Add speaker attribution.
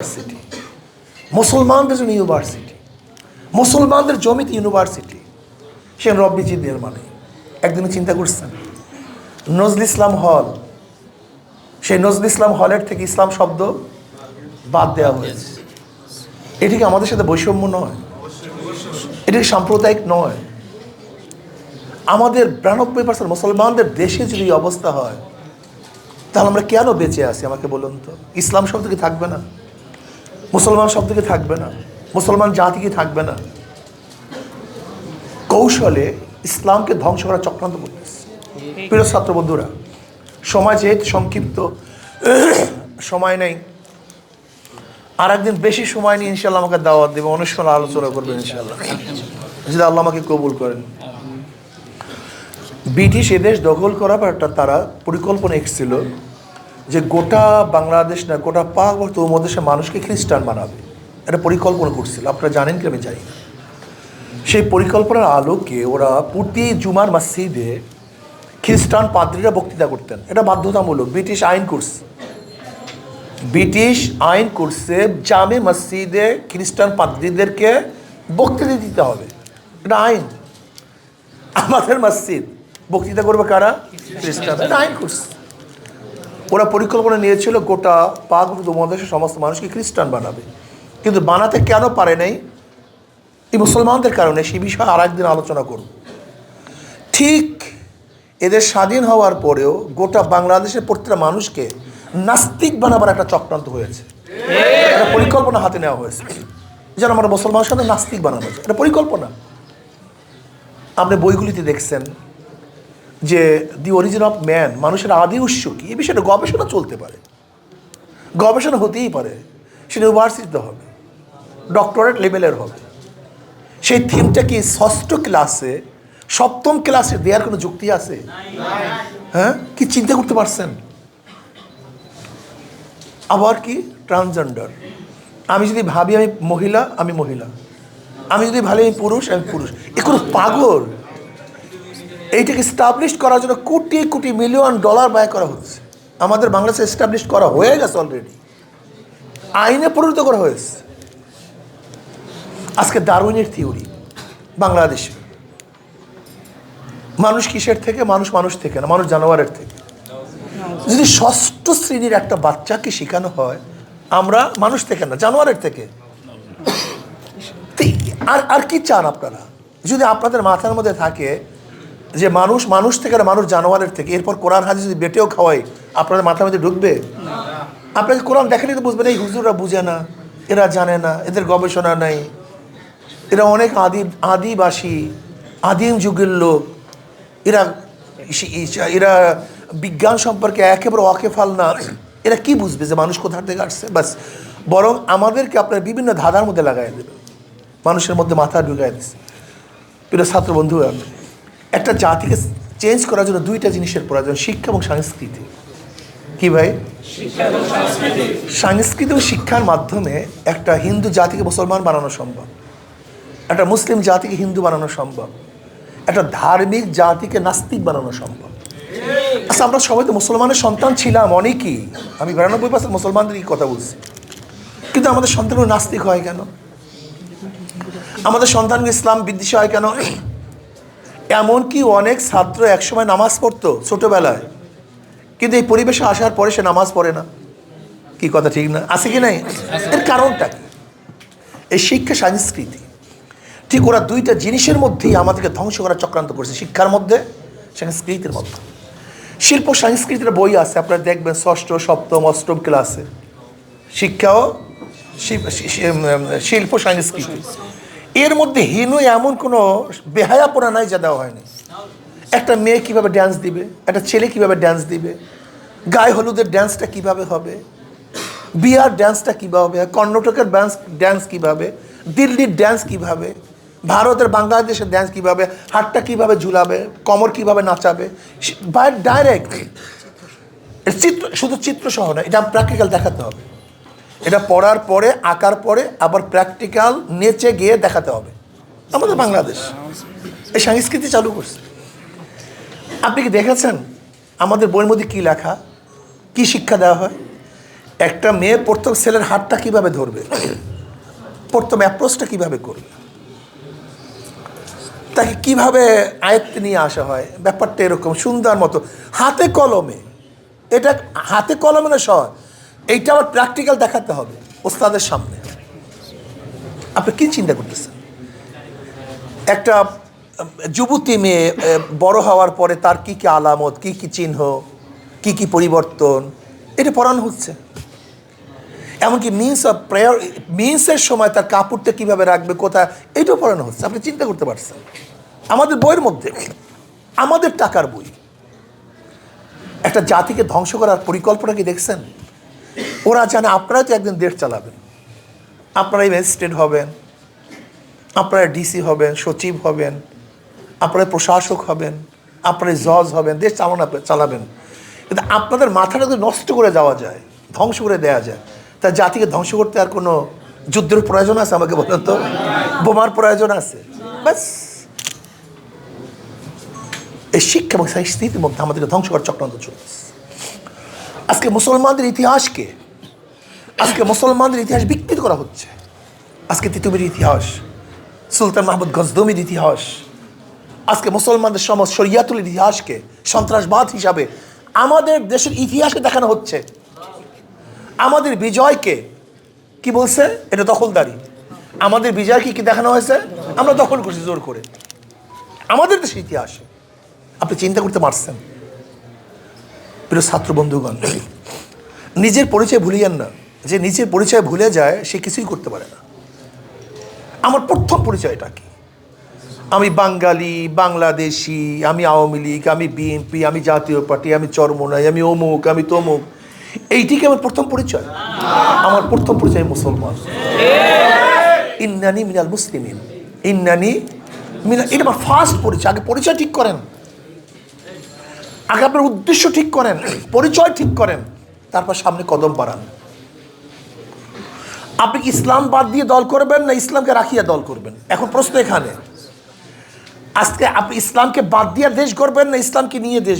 Speaker 1: University মুসলমানদের জন্য university মুসলমানদের জমিতে ইউনিভার্সিটি সে রব্বি জিদ্দের মানে। একদিন চিন্তা করছেন, নজরুল ইসলাম হল, সেই নজরুল ইসলাম হলের থেকে ইসলাম শব্দ বাদ দেওয়া হয়েছে। এটি কি আমাদের সাথে বৈষম্য নয়? এটি সাম্প্রদায়িক নয়? আমাদের বিরানব্বই পার্সেন্ট মুসলমানদের দেশে যদি অবস্থা হয়, তাহলে আমরা কেন বেঁচে আছি আমাকে বলুন তো? ইসলাম শব্দ কি থাকবে না? মুসলমান শব্দ কি থাকবে না। মুসলমান জাতি কি থাকবে না। কৌশলে ইসলামকে ধ্বংস করার চক্রান্ত করতেছে। প্রিয় ছাত্র বন্ধুরা সময় যেহেতু সংক্ষিপ্ত, সময় নেই। আর একদিন বেশি সময় নিয়ে ইনশাল্লাহ আমাকে দাওয়াত দেবে, অনুষ্ঠান আলোচনা করবে ইনশাল্লাহ যদি আল্লাহ আমাকে কবুল করেন। ব্রিটিশ এদেশ দখল করার একটা তারা পরিকল্পনা এসেছিল যে গোটা বাংলাদেশ না, গোটা পাক উপমহাদেশের মানুষকে খ্রিস্টান বানাবে। এটা পরিকল্পনা করছিল, আপনারা জানেন কি আমি জানি। সেই পরিকল্পনার আলোকে ওরা প্রতি জুমার মসজিদে খ্রিস্টান পাদ্রীরা বক্তৃতা করতেন। এটা বাধ্যতামূলক, ব্রিটিশ আইন করছে ব্রিটিশ আইন করছে জামে মসজিদে খ্রিস্টান পাদ্রীদেরকে বক্তৃতা দিতে হবে। এটা আইন। আমাদের মসজিদ বক্তৃতা করবে কারা? খ্রিস্টান। আইন করছে ওরা পরিকল্পনা নিয়েছিল গোটা পাক উপমহাদেশের সমস্ত মানুষকে খ্রিস্টান বানাবে। কিন্তু বানাতে কেন পারে নাই? এই মুসলমানদের কারণে সেই বিষয়ে আর একদিন আলোচনা করব। ঠিক এদের স্বাধীন হওয়ার পরেও গোটা বাংলাদেশের প্রত্যেকটা মানুষকে নাস্তিক বানাবার একটা চক্রান্ত হয়েছে। একটা পরিকল্পনা হাতে নেওয়া হয়েছে। যেন আমরা মুসলমানের সাথে নাস্তিক বানানো যায়। এটা পরিকল্পনা। আপনি বইগুলিতে দেখছেন যে দি অরিজিন অফ ম্যান মানুষের আদি উৎস কি? এই বিষয়টা গবেষণা চলতে পারে। গবেষণা হতেই পারে। সেটা ইউনিভার্সিটিতে হবে। ডক্টরেট লেভেলের হবে। সেই থিমটা কি ষষ্ঠ ক্লাসে সপ্তম ক্লাসে দেওয়ার কোনো যুক্তি আছে? হ্যাঁ? কি চিন্তা করতে পারছেন? আবার কি? ট্রান্সজেন্ডার আমি যদি ভাবি আমি মহিলা আমি মহিলা। আমি যদি ভাবি আমি পুরুষ আমি পুরুষ। এ কোনো পাগল? এইটাকে স্টাবলিশ করার জন্য কোটি কোটি মিলিয়ন ডলার ব্যয় করা হচ্ছে। আমাদের বাংলাদেশে এস্টাবলিশ করা হয়ে গেছে অলরেডি আইনে পরিণত করা হয়েছে। আজকে দারুইনের থিওরি বাংলাদেশে। মানুষ কিসের থেকে? মানুষ মানুষ থেকে না মানুষ জানোয়ারের থেকে। যদি ষষ্ঠ শ্রেণির একটা বাচ্চাকে শেখানো হয় আমরা মানুষ থেকে না জানোয়ারের থেকে। আর আর কি চান আপনারা? যদি আপনাদের মাথার মধ্যে থাকে যে মানুষ মানুষ থেকে না, মানুষ জানোয়ারের থেকে। এরপর কোরআন হাজি যদি বেটেও খাওয়াই আপনাদের মাথার মধ্যে ঢুকবে? আপনাকে কোরআন দেখালে তো বুঝবেন, এই হুজুররা বুঝে না, এরা জানে না, এদের গবেষণা নেই। এরা অনেক আদি, আদিবাসী, আদিম যুগের লোক। এরা এরা বিজ্ঞান সম্পর্কে একেবারে অকেফাল না। এরা কি বুঝবে যে মানুষ কোথা থেকে আসছে? বাস, বরং আমাদেরকে আপনার বিভিন্ন ধাঁধার মধ্যে লাগাই দেবে। মানুষের মধ্যে মাথা ঢুকাই দিচ্ছে প্রিয় ছাত্র বন্ধু একটা জাতিকে চেঞ্জ করার জন্য দুইটা জিনিসের প্রয়োজন শিক্ষা এবং সংস্কৃতি। কি ভাই? সংস্কৃতি। ও শিক্ষার মাধ্যমে একটা হিন্দু জাতিকে মুসলমান বানানো সম্ভব। একটা মুসলিম জাতিকে হিন্দু বানানো সম্ভব। একটা ধার্মিক জাতিকে নাস্তিক বানানো সম্ভব। আচ্ছা আমরা সবাই তো মুসলমানের সন্তান ছিলাম অনেকেই। আমি বিরানব্বই পার্সেন্ট মুসলমানদেরই কথা বলছি। কিন্তু আমাদের সন্তানগুলো নাস্তিক হয় কেন? আমাদের সন্তানগুলো ইসলাম বিদ্বেষী হয় কেন? এমনকি অনেক ছাত্র একসময় নামাজ পড়তো ছোটোবেলায়। কিন্তু এই পরিবেশে আসার পরে সে নামাজ পড়ে না। কি কথা, ঠিক না? আছে কি নাই? এর কারণটা কি? এই শিক্ষা সংস্কৃতি, ঠিক ওরা দুইটা জিনিসের মধ্যেই আমাদেরকে ধ্বংস করার চক্রান্ত করছে, শিক্ষার মধ্যে, সংস্কৃতির মধ্যে। শিল্প সংস্কৃতির বই আছে, আপনারা দেখবেন ষষ্ঠ, সপ্তম, অষ্টম ক্লাসে। শিক্ষাও শিল্প- শি- শিল্প সংস্কৃতি। এর মধ্যে হীন এমন কোনো বেহায়াপনা নাই যা দেওয়া হয়নি। একটা মেয়ে কীভাবে ড্যান্স দিবে? একটা ছেলে কীভাবে ড্যান্স দিবে? গায়ে হলুদের ড্যান্সটা কীভাবে হবে? বিয়ার ড্যান্সটা কীভাবে হবে? কর্ণাটকের ড্যান্স ড্যান্স কীভাবে? দিল্লির ড্যান্স কীভাবে? ভারতের বাংলাদেশের ড্যান্স কীভাবে? হাতটা কীভাবে ঝুলাবে? কমর কীভাবে নাচাবে? বাই ডাইরেক্ট চিত্র শুধু চিত্র সহ না এটা প্র্যাকটিক্যাল দেখাতে হবে। এটা পড়ার পরে, আঁকার পরে, আবার প্র্যাকটিক্যাল নেচে গিয়ে দেখাতে হবে। আমাদের বাংলাদেশ এই সংস্কৃতি চালু করছে। আপনি কি দেখেছেন আমাদের বইয়ের মধ্যে কী লেখা? কী শিক্ষা দেওয়া হয়? একটা মেয়ে প্রথম ছেলের হাতটা কীভাবে ধরবে? প্রথম অ্যাপ্রোচটা কীভাবে করবে? তাকে কীভাবে আয়ত্তে নিয়ে আসা হয়? ব্যাপারটা এরকম, সুন্দর মতো। হাতে কলমে। এটা হাতে কলমে না সহ এইটা আবার প্র্যাকটিক্যাল দেখাতে হবে ওস্তাদের সামনে। আপনি কি চিন্তা করতেছেন? একটা যুবতী মেয়ে বড় হওয়ার পরে তার কি কি আলামত, কি কি চিহ্ন, কি কি পরিবর্তন, এটা পড়ানো হচ্ছে। এমনকি মিন্স অফ প্রেয়ার মিন্সের সময় তার কাপড়টা কীভাবে রাখবে, কোথায়, এটাও পড়ানো হচ্ছে। আপনি চিন্তা করতে পারছেন। আমাদের বইয়ের মধ্যে, আমাদের টাকার বই, একটা জাতিকে ধ্বংস করার পরিকল্পনা কি দেখছেন? ওরা জানে আপনারা তো একদিন দেশ চালাবেন। আপনারাই ম্যাজিস্ট্রেট হবেন, আপনারা ডিসি হবেন, সচিব হবেন, আপনারা প্রশাসক হবেন, আপনারা জজ হবেন, দেশ চালানো চালাবেন। কিন্তু আপনাদের মাথাটা যদি নষ্ট করে যাওয়া যায়, ধ্বংস করে দেওয়া যায়, তা জাতিকে ধ্বংস করতে আর কোনো যুদ্ধের প্রয়োজন আছে আমাকে বলেন তো? বোমার প্রয়োজন আছে। ব্যাস। এই শিক্ষা এবং সংস্কৃতির মধ্যে আমাদেরকে ধ্বংস করার চক্রান্ত চলছে। আজকে মুসলমানদের ইতিহাসকে আজকে মুসলমানদের ইতিহাস বিকৃত করা হচ্ছে। আজকে তিতুমির ইতিহাস, সুলতান মাহমুদ গজদমির ইতিহাস, আজকে মুসলমানদের সমাজ শরিয়াতুল ইতিহাসকে সন্ত্রাসবাদ হিসাবে আমাদের দেশের ইতিহাসকে দেখানো হচ্ছে। আমাদের বিজয়কে কি বলছে? এটা দখলদারি। আমাদের বিজয়কে কি দেখানো হয়েছে? আমরা দখল করছি জোর করে। আমাদের দেশের ইতিহাসে। আপনি চিন্তা করতে পারছেন? প্রিয় ছাত্র বন্ধুগণ, নিজের পরিচয় ভুলিয়েন না। যে নিজের পরিচয় ভুলে যায়, সে কিছুই করতে পারে না। আমার প্রথম পরিচয়টা কি? আমি বাঙালি, বাংলাদেশি, আমি আওয়ামী লীগ, আমি বিএনপি, আমি জাতীয় পার্টি, আমি চরমোনাই, আমি অমুক, আমি তমুক। এইটিকে আমার প্রথম পরিচয়। আমার প্রথম পরিচয় মুসলমান। ইন্নানি মিনাল মুসলিমিন। ইন্নানি মিনাল এটা আমার ফার্স্ট পরিচয়। আগে পরিচয় ঠিক করেন। আগে আপনার উদ্দেশ্য ঠিক করেন। পরিচয় ঠিক করেন। তারপর সামনে কদম বাড়ান। আপনি ইসলাম বাদ দিয়ে দল করবেন না ইসলামকে রাখিয়া দল করবেন? এখন প্রশ্ন এখানে। আজকে আপনি ইসলামকে বাদ দিয়ে দেশ করবেন না ইসলামকে নিয়ে দেশ